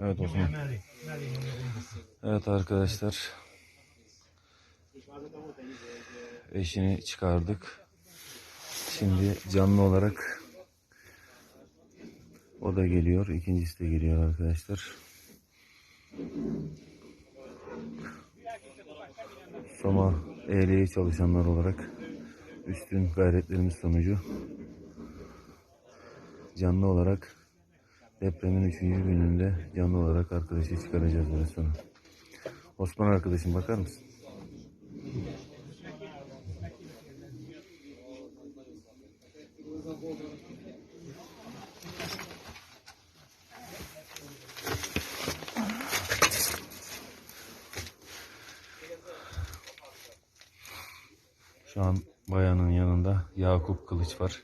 Evet Osman. Evet arkadaşlar. Eşini çıkardık. Şimdi canlı olarak o da geliyor. İkincisi de geliyor arkadaşlar. Soma ehliye çalışanlar olarak üstün gayretlerimiz sonucu canlı olarak depremin 3. gününde canlı olarak arkadaşı çıkaracağız biraz sonra. Osman arkadaşım bakar mısın? Şu an bayanın yanında Yakup Kılıç var.